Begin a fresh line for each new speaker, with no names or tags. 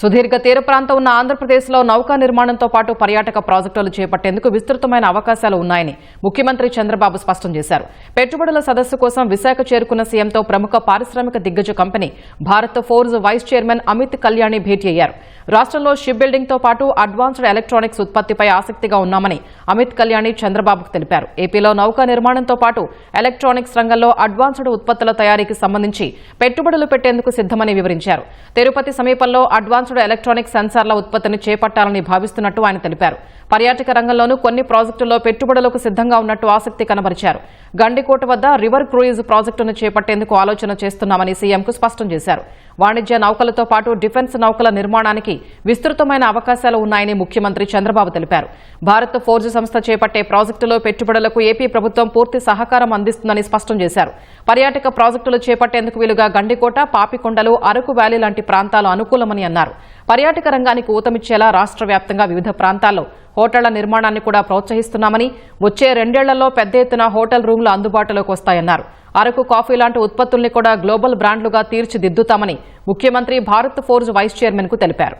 సుదీర్ఘ తీర ప్రాంతం ఉన్న ఆంధ్రప్రదేశ్లో నౌకా నిర్మాణంతో పాటు పర్యాటక ప్రాజెక్టులు చేపట్టేందుకు విస్తృతమైన అవకాశాలు ఉన్నాయని ముఖ్యమంత్రి చంద్రబాబు స్పష్టం చేశారు. పెట్టుబడుల సదస్సు కోసం విశాఖ చేరుకున్న సీఎంతో ప్రముఖ పారిశ్రామిక దిగ్గజ company Bharat Forge vice chairman Amit Kalyani భేటీ అయ్యారు. రాష్ట్రంలో షిప్ బిల్డింగ్తో పాటు అడ్వాన్స్డ్ ఎలక్ట్రానిక్స్ ఉత్పత్తిపై ఆసక్తిగా ఉన్నామని అమిత్ కళ్యాణి చంద్రబాబుకు తెలిపారు. ఏపీలో నౌకా నిర్మాణంతో పాటు ఎలక్ట్రానిక్స్ రంగంలో అడ్వాన్స్డ్ ఉత్పత్తుల తయారీకి సంబంధించి పెట్టుబడులు పెట్టేందుకు సిద్దమని వివరించారు. తిరుపతి సమీపంలో అడ్వాన్స్డ్ ఎలక్ట్రానిక్ సెన్సార్ల ఉత్పత్తిని చేపట్టాలని భావిస్తున్నట్టు ఆయన తెలిపారు. పర్యాటక రంగంలోనూ కొన్ని ప్రాజెక్టుల్లో పెట్టుబడులకు సిద్దంగా ఉన్నట్టు ఆసక్తి కనబరిచారు. గండికోట వద్ద రివర్ క్రూయిజ్ ప్రాజెక్టును చేపట్టేందుకు ఆలోచన చేస్తున్నామని సీఎంకు స్పష్టం చేశారు. వాణిజ్య నౌకలతో పాటు డిఫెన్స్ నౌకల నిర్మాణానికి విస్తృతమైన అవకాశాలు ఉన్నాయని ముఖ్యమంత్రి చంద్రబాబు తెలిపారు. భారత్ ఫోర్జ్ సంస్థ చేపట్టే ప్రాజెక్టులో పెట్టుబడులకు ఏపీ ప్రభుత్వం పూర్తి సహకారం అందిస్తుందని స్పష్టం చేశారు. పర్యాటక ప్రాజెక్టులు చేపట్టేందుకు వీలుగా గండికోట పాపికొండలు అరకు వ్యాలీ లాంటి ప్రాంతాలు అనుకూలమని అన్నారు. పర్యాటక రంగానికి ఊతమిచ్చేలా రాష్ట్ర వ్యాప్తంగా వివిధ ప్రాంతాల్లో హోటళ్ళ నిర్మాణాన్ని కూడా ప్రోత్సహిస్తున్నామని వచ్చే రెండేళ్ళలో పెద్ద ఎత్తున హోటల్ రూమ్లు అందుబాటులోకి వస్తాయన్నారు. అరకు కాఫీ లాంటి ఉత్పత్తుల్ని కూడా గ్లోబల్ బ్రాండ్లుగా తీర్చిదిద్దుతామని ముఖ్యమంత్రి భారత్ ఫోర్జ్ వైస్ చైర్మన్కు తెలిపారు.